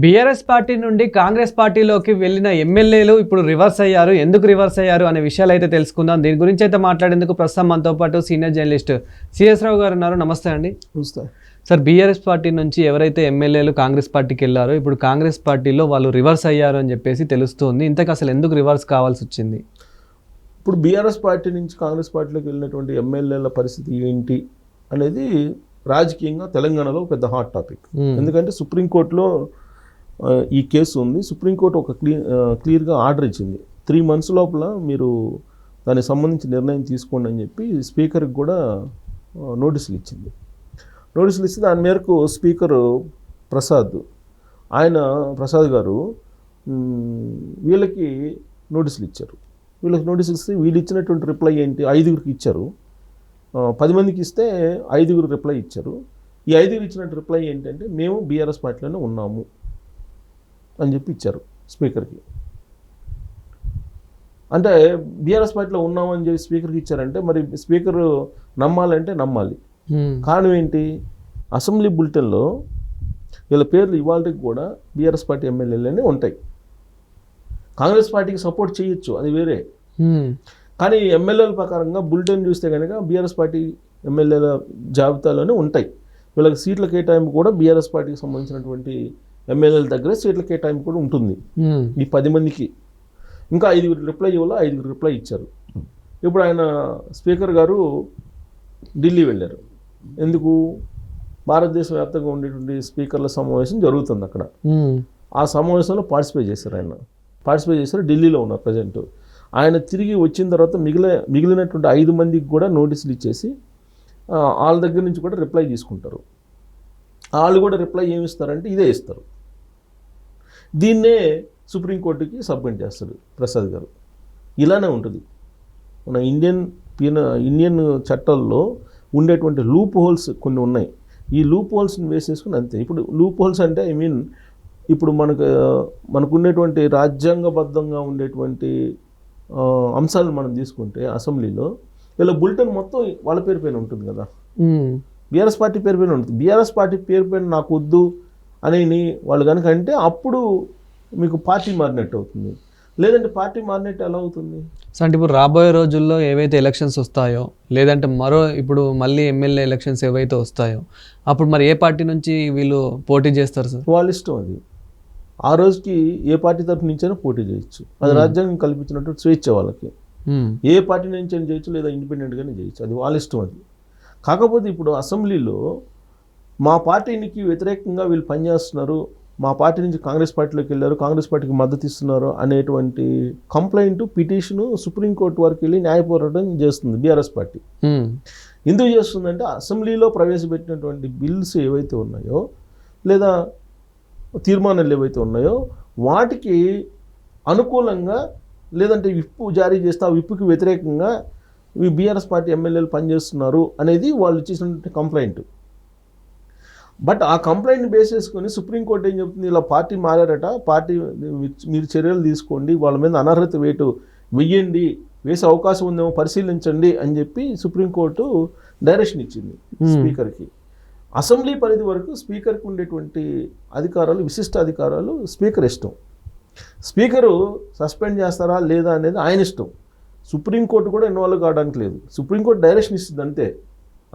BRS party నుండి కాంగ్రెస్ పార్టీలోకి వెళ్ళిన ఎమ్మెల్యేలు ఇప్పుడు రివర్స్ అయ్యారు. ఎందుకు రివర్స్ అయ్యారు అనే విషయాలు అయితే తెలుసుకుందాం. దీని గురించి అయితే మాట్లాడేందుకు ప్రస్తుతం మనతో పాటు సీనియర్ జర్నలిస్ట్ సిఎస్ రావు గారు ఉన్నారు. నమస్తే అండి. చూస్తా సార్ బీఆర్ఎస్ పార్టీ నుంచి ఎవరైతే ఎమ్మెల్యేలు కాంగ్రెస్ పార్టీకి వెళ్ళారో ఇప్పుడు కాంగ్రెస్ పార్టీలో వాళ్ళు రివర్స్ అయ్యారు అని చెప్పేసి తెలుస్తుంది. ఇంతకు అసలు ఎందుకు రివర్స్ కావాల్సి వచ్చింది? ఇప్పుడు బీఆర్ఎస్ పార్టీ నుంచి కాంగ్రెస్ పార్టీలోకి వెళ్ళినటువంటి ఎమ్మెల్యేల పరిస్థితి ఏంటి అనేది రాజకీయంగా తెలంగాణలో పెద్ద హాట్ టాపిక్. ఎందుకంటే సుప్రీంకోర్టులో ఈ కేసు ఉంది. సుప్రీంకోర్టు ఒక క్లీ క్లియర్గా ఆర్డర్ ఇచ్చింది. త్రీ మంత్స్ లోపల మీరు దానికి సంబంధించి నిర్ణయం తీసుకోండి అని చెప్పి స్పీకర్కి కూడా నోటీసులు ఇచ్చింది. నోటీసులు ఇస్తే దాని మేరకు స్పీకరు ప్రసాద్ ఆయన ప్రసాద్ గారు వీళ్ళకి నోటీసులు ఇచ్చారు. వీళ్ళకి నోటీసులు ఇస్తే వీళ్ళు ఇచ్చినటువంటి రిప్లై ఏంటి? ఐదుగురికి ఇచ్చారు. పది మందికి ఇస్తే ఐదుగురు రిప్లై ఇచ్చారు. ఈ ఐదుగురు ఇచ్చినట్టు రిప్లై ఏంటంటే మేము బీఆర్ఎస్ పార్టీలోనే ఉన్నాము. అని చెప్పి ఇచ్చారు స్పీకర్కి. అంటే బీఆర్ఎస్ పార్టీలో ఉన్నామని చెప్పి స్పీకర్కి ఇచ్చారంటే మరి స్పీకర్ నమ్మాలంటే నమ్మాలి. కారణం ఏంటి? అసెంబ్లీ బులెటిన్లో వీళ్ళ పేర్లు ఇవాళకి కూడా బీఆర్ఎస్ పార్టీ ఎమ్మెల్యేలనే ఉంటాయి. కాంగ్రెస్ పార్టీకి సపోర్ట్ చేయొచ్చు అది వేరే. కానీ ఎమ్మెల్యేల ప్రకారంగా బులెటిన్ చూస్తే కనుక బీఆర్ఎస్ పార్టీ ఎమ్మెల్యేల జాబితాలోనే ఉంటాయి. వీళ్ళకి సీట్ల కేటాయింపు కూడా బీఆర్ఎస్ పార్టీకి సంబంధించినటువంటి ఎమ్మెల్యేల దగ్గర సీట్ల కేటాయింపు కూడా ఉంటుంది. ఈ పది మందికి. ఇంకా ఐదుగురు రిప్లై ఇవ్వాలో? ఐదుగురు రిప్లై ఇచ్చారు. ఇప్పుడు ఆయన స్పీకర్ గారు ఢిల్లీ వెళ్ళారు. ఎందుకు? భారతదేశ వ్యాప్తంగా ఉండేటువంటి స్పీకర్ల సమావేశం జరుగుతుంది అక్కడ. ఆ సమావేశంలో పార్టిసిపేట్ చేశారు ఆయన. పార్టిసిపేట్ చేశారు ఢిల్లీలో ఉన్నారు ప్రజెంట్ ఆయన తిరిగి వచ్చిన తర్వాత మిగిలిన మిగిలినటువంటి ఐదు మందికి కూడా నోటీసులు ఇచ్చేసి వాళ్ళ దగ్గర నుంచి కూడా రిప్లై తీసుకుంటారు. వాళ్ళు కూడా రిప్లై ఏమి ఇస్తారంటే ఇదే ఇస్తారు. దీన్నే సుప్రీంకోర్టుకి సబ్మిట్ చేస్తాడు ప్రసాద్ గారు. ఇలానే ఉంటుంది. మన ఇండియన్ పీన ఇండియన్ చట్టాల్లో ఉండేటువంటి లూప్ హోల్స్ కొన్ని ఉన్నాయి. ఈ లూప్ హోల్స్ని వేసేసుకుని అంతే. ఇప్పుడు లూప్ హోల్స్ అంటే ఐ మీన్ ఇప్పుడు మనకు మనకు ఉండేటువంటి రాజ్యాంగబద్ధంగా ఉండేటువంటి అంశాలను మనం తీసుకుంటే అసెంబ్లీలో వీళ్ళ బులెటిన్ మొత్తం వాళ్ళ పేరు పైన ఉంటుంది కదా. బీఆర్ఎస్ పార్టీ పేరు పైన ఉంటుంది. బీఆర్ఎస్ పార్టీ పేరు పైన నాకు వద్దు అని వాళ్ళు కనుక అంటే అప్పుడు మీకు పార్టీ మారినట్టు అవుతుంది. లేదంటే పార్టీ మారినట్టు ఎలా అవుతుంది? సో అంటే ఇప్పుడు రాబోయే రోజుల్లో ఏవైతే ఎలక్షన్స్ వస్తాయో లేదంటే మరో ఇప్పుడు మళ్ళీ ఎమ్మెల్యే ఎలక్షన్స్ ఏవైతే వస్తాయో అప్పుడు మరి ఏ పార్టీ నుంచి వీళ్ళు పోటీ చేస్తారు సార్? వాళ్ళ ఇష్టం అది. ఆ రోజుకి ఏ పార్టీ తరఫు నుంచైనా పోటీ చేయొచ్చు. అది రాజ్యాంగం కల్పించినట్టు స్వేచ్ఛ వాళ్ళకి. హ్మ్. ఏ పార్టీ నుంచి చేయొచ్చు లేదా ఇండిపెండెంట్గానే చేయొచ్చు అది వాళ్ళ ఇష్టం అది. కాకపోతే ఇప్పుడు అసెంబ్లీలో మా పార్టీకి వ్యతిరేకంగా వీళ్ళు పనిచేస్తున్నారు మా పార్టీ నుంచి కాంగ్రెస్ పార్టీలోకి వెళ్ళారు కాంగ్రెస్ పార్టీకి మద్దతు ఇస్తున్నారు అనేటువంటి కంప్లైంట్ పిటిషను సుప్రీంకోర్టు వరకు వెళ్ళి న్యాయ పోరాటం చేస్తుంది బీఆర్ఎస్ పార్టీ. ఎందుకు చేస్తుందంటే అసెంబ్లీలో ప్రవేశపెట్టినటువంటి బిల్స్ ఏవైతే ఉన్నాయో లేదా తీర్మానాలు ఏవైతే ఉన్నాయో వాటికి అనుకూలంగా లేదంటే విప్పు జారీ చేస్తే ఆ విప్పుకి వ్యతిరేకంగా బీఆర్ఎస్ పార్టీ ఎమ్మెల్యేలు పనిచేస్తున్నారు అనేది వాళ్ళు ఇచ్చేసినటువంటి కంప్లైంట్ బట్ ఆ కంప్లైంట్ బేస్ చేసుకొని సుప్రీంకోర్టు ఏం చెప్తుంది? ఇలా పార్టీ మారారట పార్టీ మీరు చర్యలు తీసుకోండి వాళ్ళ మీద అనర్హత వేటు వెయ్యండి వేసే అవకాశం ఉందేమో పరిశీలించండి అని చెప్పి సుప్రీంకోర్టు డైరెక్షన్ ఇచ్చింది స్పీకర్కి. అసెంబ్లీ పరిధి వరకు స్పీకర్కి ఉండేటువంటి అధికారాలు విశిష్ట అధికారాలు స్పీకర్ ఇష్టం. స్పీకరు సస్పెండ్ చేస్తారా లేదా అనేది ఆయన ఇష్టం. సుప్రీంకోర్టు కూడా ఇన్వాల్వ్ కావడానికి లేదు. సుప్రీంకోర్టు డైరెక్షన్ ఇస్తుంది అంతే.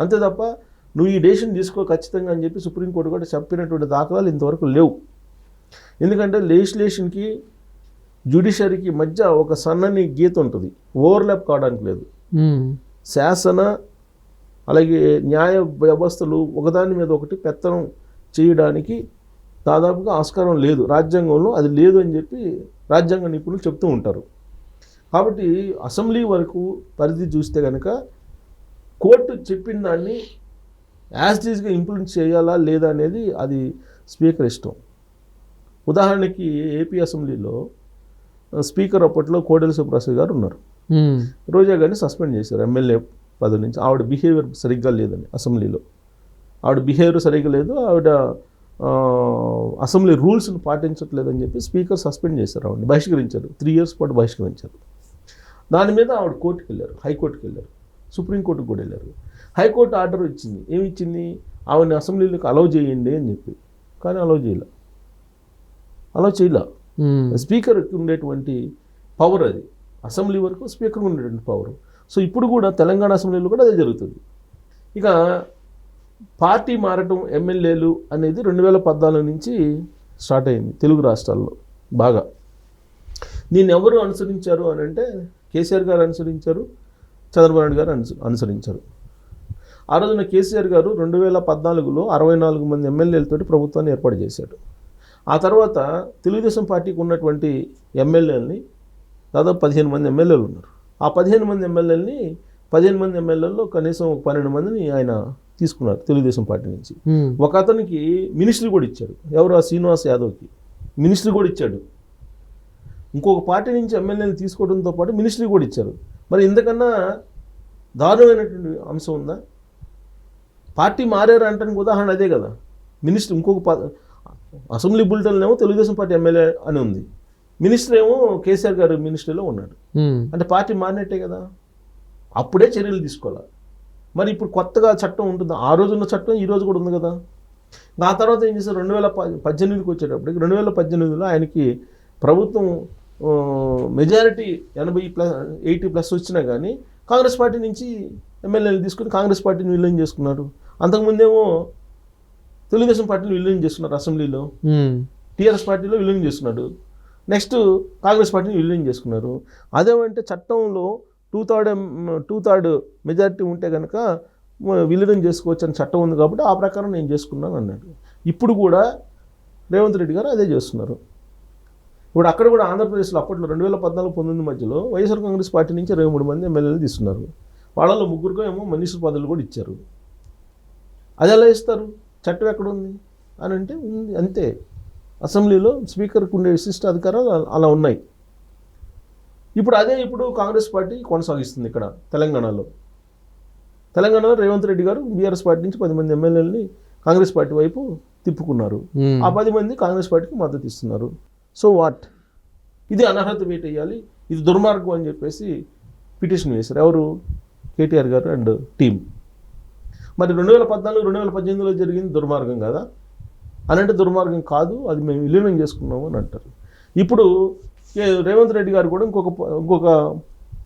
అంతే తప్ప నువ్వు ఈ డెసిషన్ తీసుకో ఖచ్చితంగా అని చెప్పి సుప్రీంకోర్టు కూడా చెప్పినటువంటి దాఖలాలు ఇంతవరకు లేవు. ఎందుకంటే లెజిస్లేషన్కి జ్యుడిషియరీకి మధ్య ఒక సన్నని గీత ఉంటుంది. ఓవర్లాప్ కావడానికి లేదు. శాసన అలాగే న్యాయ వ్యవస్థలు ఒకదాని మీద ఒకటి పెత్తనం చేయడానికి దాదాపుగా ఆస్కారం లేదు. రాజ్యాంగంలో అది లేదు అని చెప్పి రాజ్యాంగ నిపుణులు చెప్తూ ఉంటారు. కాబట్టి అసెంబ్లీ వరకు పరిధి చూస్తే కనుక కోర్టు చెప్పిన దాన్ని యాజ్ టీజ్గా ఇంప్లిమెంట్ చేయాలా లేదా అనేది అది స్పీకర్ ఇష్టం. ఉదాహరణకి ఏపీ అసెంబ్లీలో స్పీకర్ అప్పట్లో కోడెల శివప్రసాద్ గారు ఉన్నారు. రోజా గారిని సస్పెండ్ చేశారు. ఎమ్మెల్యే పదవి నుంచి. ఆవిడ బిహేవియర్ సరిగ్గా లేదని అసెంబ్లీలో ఆవిడ బిహేవియర్ సరిగ్గా లేదు. ఆవిడ అసెంబ్లీ రూల్స్ని పాటించట్లేదని చెప్పి స్పీకర్ సస్పెండ్ చేశారు ఆవిడని. బహిష్కరించారు. త్రీ ఇయర్స్ పాటు బహిష్కరించారు. దాని మీద ఆవిడ కోర్టుకి వెళ్ళారు. హైకోర్టుకి వెళ్ళారు. సుప్రీంకోర్టుకు కూడా వెళ్ళారు. హైకోర్టు ఆర్డర్ ఇచ్చింది. ఏమి ఇచ్చింది? ఆవిడని అసెంబ్లీలోకి అలౌ చేయండి అని చెప్పి. కానీ అలౌ చేయలే. అలా చేయలే. ఉమ్. స్పీకర్కి ఉండేటువంటి పవర్ అది. అసెంబ్లీ వరకు స్పీకర్కి ఉండేటువంటి పవర్ సో ఇప్పుడు కూడా తెలంగాణ అసెంబ్లీలో కూడా అదే జరుగుతుంది. ఇక పార్టీ మారటం ఎమ్మెల్యేలు అనేది రెండు వేల పద్నాలుగు నుంచి స్టార్ట్ అయింది తెలుగు రాష్ట్రాల్లో బాగా. దీన్ని ఎవరు అనుసరించారు అని అంటే కేసీఆర్ గారు అనుసరించారు చంద్రబాబు నాయుడు గారు అనుస అనుసరించారు. ఆ రోజున కేసీఆర్ గారు రెండు వేల పద్నాలుగులో అరవై నాలుగు మంది ఎమ్మెల్యేలతోటి ప్రభుత్వాన్ని ఏర్పాటు చేశాడు. ఆ తర్వాత తెలుగుదేశం పార్టీకి ఉన్నటువంటి ఎమ్మెల్యేలని దాదాపు పదిహేను మంది ఎమ్మెల్యేలు ఉన్నారు. ఆ పదిహేను మంది ఎమ్మెల్యేలని పదిహేను మంది ఎమ్మెల్యేల్లో కనీసం ఒక పన్నెండు మందిని ఆయన తీసుకున్నారు తెలుగుదేశం పార్టీ నుంచి. ఒక అతనికి మినిస్ట్రీ కూడా ఇచ్చాడు. ఎవరు? ఆ శ్రీనివాస్ యాదవ్కి. మినిస్ట్రీ కూడా ఇచ్చాడు. ఇంకొక పార్టీ నుంచి ఎమ్మెల్యేని తీసుకోవడంతో పాటు మినిస్ట్రీ కూడా ఇచ్చారు. మరి ఇంతకన్నా దారుణమైనటువంటి అంశం ఉందా? పార్టీ మారారు అంటానికి ఉదాహరణ అదే కదా. మినిస్టర్ ఇంకొక అసెంబ్లీ బులెటిన్లో తెలుగుదేశం పార్టీ ఎమ్మెల్యే అని ఉంది. మినిస్టర్ ఏమో కేసీఆర్ గారు మినిస్ట్రీలో ఉన్నాడు. అంటే పార్టీ మారినట్టే కదా. అప్పుడే చర్యలు తీసుకోవాలి. మరి ఇప్పుడు కొత్తగా చట్టం ఉంటుంది. ఆ రోజు ఉన్న చట్టం ఈ రోజు కూడా ఉంది కదా. ఆ తర్వాత ఏం చేశారు? రెండు వేల పద్దెనిమిదికి వచ్చేటప్పటికి రెండు వేల పద్దెనిమిదిలో ఆయనకి ప్రభుత్వం మెజారిటీ ఎనభై ప్లస్ ఎయిటీ ప్లస్ వచ్చినా కానీ కాంగ్రెస్ పార్టీ నుంచి ఎమ్మెల్యేలు తీసుకుని కాంగ్రెస్ పార్టీని విలీనం చేసుకున్నారు. అంతకుముందేమో తెలుగుదేశం పార్టీని విలీనం చేసుకున్నారు అసెంబ్లీలో. టీఆర్ఎస్ పార్టీలో విలీనం చేసుకున్నాడు. నెక్స్ట్ కాంగ్రెస్ పార్టీని విలీనం చేసుకున్నారు. అదేమంటే చట్టంలో two third two third majority ఉంటే కనుక విలీనం చేసుకోవచ్చు అని చట్టం ఉంది కాబట్టి ఆ ప్రకారం నేను చేసుకున్నాను అన్నాడు. ఇప్పుడు కూడా రేవంత్ రెడ్డి గారు అదే చేస్తున్నారు. ఇప్పుడు అక్కడ కూడా ఆంధ్రప్రదేశ్లో అప్పట్లో రెండు వేల పద్నాలుగు పంతొమ్మిది మధ్యలో వైఎస్ఆర్ కాంగ్రెస్ పార్టీ నుంచి ఇరవై మూడు మంది ఎమ్మెల్యేలు తీసుకున్నారు వాళ్ళలో ముగ్గురుకో ఏమో మినిస్టర్ పదవులు కూడా ఇచ్చారు. అది ఎలా ఇస్తారు? చట్టం ఎక్కడ ఉంది అని అంటే ఉంది అంతే. అసెంబ్లీలో స్పీకర్కి ఉండే విశిష్ట అధికారాలు అలా- ఉన్నాయి. ఇప్పుడు అదే ఇప్పుడు కాంగ్రెస్ పార్టీ కొనసాగిస్తుంది ఇక్కడ తెలంగాణలో. తెలంగాణలో రేవంత్ రెడ్డి గారు బీఆర్ఎస్ పార్టీ నుంచి పది మంది ఎమ్మెల్యేలని కాంగ్రెస్ పార్టీ వైపు తిప్పుకున్నారు. ఆ పది మంది కాంగ్రెస్ పార్టీకి మద్దతు ఇస్తున్నారు. So what? ఇది అనర్హత వేట్ వేయాలి ఇది దుర్మార్గం అని చెప్పేసి పిటిషన్ వేశారు. ఎవరు? కేటీఆర్ గారు అండ్ టీం మరి రెండు వేల పద్నాలుగు రెండు వేల పద్దెనిమిదిలో జరిగింది దుర్మార్గం కదా? అని అంటే దుర్మార్గం కాదు అది మేము విలీనం చేసుకున్నాము అని అంటారు. ఇప్పుడు రేవంత్ రెడ్డి గారు కూడా ఇంకొక ఇంకొక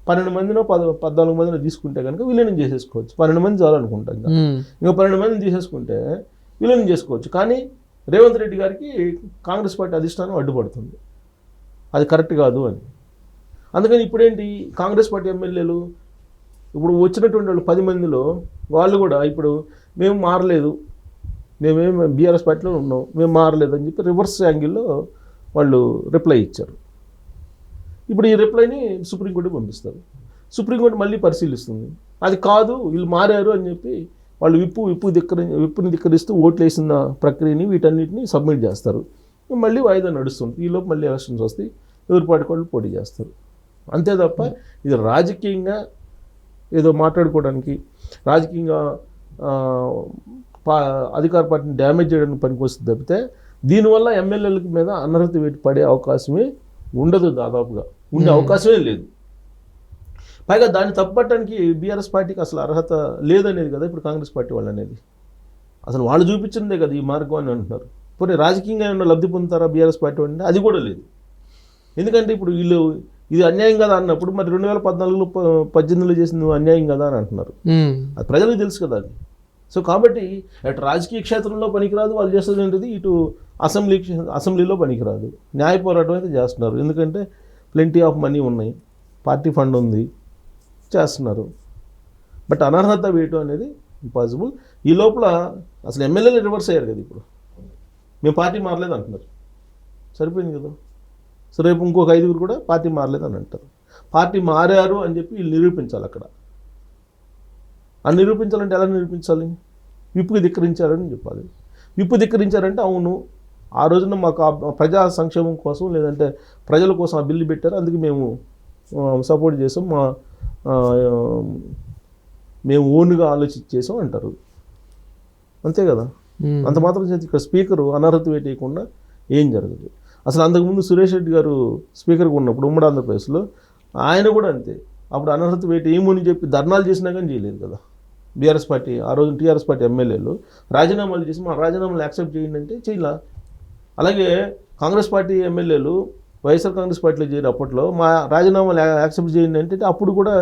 పన్నెండు మందినో పద పద్నాలుగు మందినో తీసుకుంటే కనుక విలీనం చేసేసుకోవచ్చు. పన్నెండు మంది చాలనుకుంటాం. ఇంకా పన్నెండు మందిని తీసేసుకుంటే విలీనం చేసుకోవచ్చు. కానీ రేవంత్ రెడ్డి గారికి కాంగ్రెస్ పార్టీ అధిష్టానం అడ్డుపడుతుంది. అది కరెక్ట్ కాదు అని. అందుకని ఇప్పుడేంటి? కాంగ్రెస్ పార్టీ ఎమ్మెల్యేలు ఇప్పుడు వచ్చినటువంటి వాళ్ళు పది మందిలో వాళ్ళు కూడా ఇప్పుడు మేము మారలేదు. మేమేం బీఆర్ఎస్ పార్టీలో ఉన్నాం. మేము మారలేదు అని చెప్పి రివర్స్ యాంగిల్లో వాళ్ళు రిప్లై ఇచ్చారు. ఇప్పుడు ఈ రిప్లైని సుప్రీంకోర్టుకి పంపిస్తారు. సుప్రీంకోర్టు మళ్ళీ పరిశీలిస్తుంది. అది కాదు వీళ్ళు మారారు అని చెప్పి వాళ్ళు విప్పు విప్పు ధిక్కరి విప్పుని ధిక్కరిస్తూ ఓట్లు వేసిన ప్రక్రియని వీటన్నిటిని సబ్మిట్ చేస్తారు. మళ్ళీ వాయిదా నడుస్తుంది. ఈలోపు మళ్ళీ ఎలక్షన్స్ వస్తాయి. ఎవరిపాటి వాళ్ళు పోటీ చేస్తారు. అంతే తప్ప ఇది రాజకీయంగా ఏదో మాట్లాడుకోవడానికి రాజకీయంగా అధికార పార్టీని డ్యామేజ్ చేయడానికి పనికి వస్తుంది తప్పితే దీనివల్ల ఎమ్మెల్యేల మీద అనర్హత వేటు పడే అవకాశమే ఉండదు దాదాపుగా. ఉండే అవకాశమే లేదు. పైగా దాన్ని తప్పట్టడానికి బీఆర్ఎస్ పార్టీకి అసలు అర్హత లేదనేది కదా ఇప్పుడు కాంగ్రెస్ పార్టీ వాళ్ళు అనేది. అసలు వాళ్ళు చూపించిందే కదా ఈ మార్గం అని అంటున్నారు. పోనీ రాజకీయంగా ఏమన్నా లబ్ధి పొందుతారా బీఆర్ఎస్ పార్టీ అంటే అది కూడా లేదు. ఎందుకంటే ఇప్పుడు వీళ్ళు ఇది అన్యాయం కదా అన్నప్పుడు మరి రెండు వేల పద్నాలుగులో పద్దెనిమిదిలో చేసింది అన్యాయం కదా అని అంటున్నారు. అది ప్రజలకు తెలుసు కదా అది. సో కాబట్టి అటు రాజకీయ క్షేత్రంలో పనికిరాదు వాళ్ళు చేస్తుంది ఏంటిది? ఇటు అసెంబ్లీ అసెంబ్లీలో పనికిరాదు. న్యాయ పోరాటం అయితే చేస్తున్నారు. ఎందుకంటే ప్లెంటీ ఆఫ్ మనీ ఉన్నాయి. పార్టీ ఫండ్ ఉంది. చేస్తున్నారు. బట్ అనర్హత వేయటం అనేది ఇంపాసిబుల్ ఈ లోపల అసలు ఎమ్మెల్యేలు రివర్స్ అయ్యారు కదా ఇప్పుడు. మేము పార్టీ మారలేదు అంటున్నారు. సరిపోయింది కదా? సో రేపు ఇంకొక ఐదుగురు కూడా పార్టీ మారలేదు అని అంటారు. పార్టీ మారారు అని చెప్పి వీళ్ళు నిరూపించాలి అక్కడ. ఆ నిరూపించాలంటే ఎలా నిరూపించాలి? విప్పుకి ధిక్కరించారని చెప్పాలి. విప్పు ధిక్కరించారంటే అవును ఆ రోజున మాకు ప్రజా సంక్షేమం కోసం లేదంటే ప్రజల కోసం ఆ బిల్లు పెట్టారు. అందుకే మేము సపోర్ట్ చేసాం. మా మేము ఓన్గా ఆలోచించి చేసాం అంటారు. అంతే కదా. అంత మాత్రం ఇక్కడ స్పీకరు అనర్హత వేయకుండా ఏం జరగదు. అసలు అంతకుముందు సురేష్ రెడ్డి గారు స్పీకర్గా ఉన్నప్పుడు ఉమ్మడి ఆంధ్రప్రదేశ్లో ఆయన కూడా అంతే. అప్పుడు అనర్హత వేట ఏమని చెప్పి ధర్నాలు చేసినా కానీ చేయలేదు కదా. బీఆర్ఎస్ పార్టీ ఆ రోజు టీఆర్ఎస్ పార్టీ ఎమ్మెల్యేలు రాజీనామాలు చేసి మా రాజీనామాలు యాక్సెప్ట్ చేయండి అంటే చేయలా. అలాగే కాంగ్రెస్ పార్టీ ఎమ్మెల్యేలు వైఎస్ఆర్ కాంగ్రెస్ పార్టీలో చేరి అప్పట్లో మా రాజీనామాలు యాక్సెప్ట్ చేయండి అంటే అప్పుడు కూడా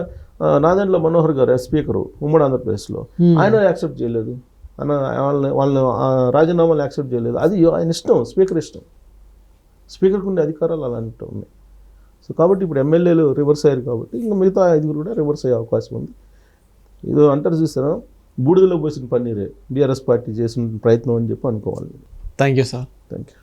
నాదెండ్ల మనోహర్ గారు స్పీకరు ఉమ్మడి ఆంధ్రప్రదేశ్లో. ఆయన యాక్సెప్ట్ చేయలేదు. ఆయన వాళ్ళని వాళ్ళని రాజీనామాలు యాక్సెప్ట్ చేయలేదు. అది ఆయన ఇష్టం స్పీకర్ ఇష్టం. స్పీకర్కి ఉండే అధికారాలు అలాంటి ఉన్నాయి. సో కాబట్టి ఇప్పుడు ఎమ్మెల్యేలు రివర్స్ అయ్యారు కాబట్టి ఇంకా మిగతా ఐదుగురు కూడా రివర్స్ అయ్యే అవకాశం ఉంది. ఏదో అంటారు చూస్తారా బూడిదలో పోసిన పన్నీరే. బీఆర్ఎస్ పార్టీ చేసిన ప్రయత్నం అని చెప్పి అనుకోవాలి. Thank you sir thank you